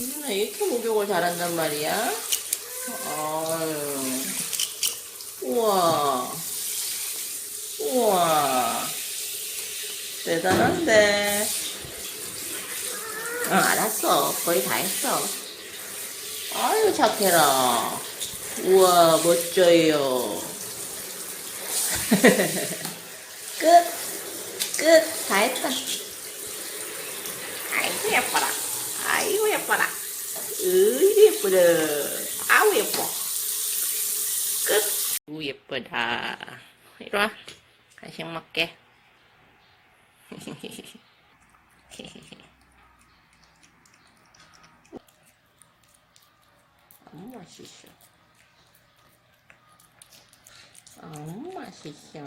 유준아 이렇게 목욕을 잘한단 말이야? 아유. 우와. 우와. 대단한데. 응, 알았어. 거의 다 했어. 아유, 착해라. 우와, 멋져요. 끝. 끝. 다 했다. 아이고, 예뻐라. ai ui apa lah ui dia apa dah au ui apa ke ui kasih makan Amma sisa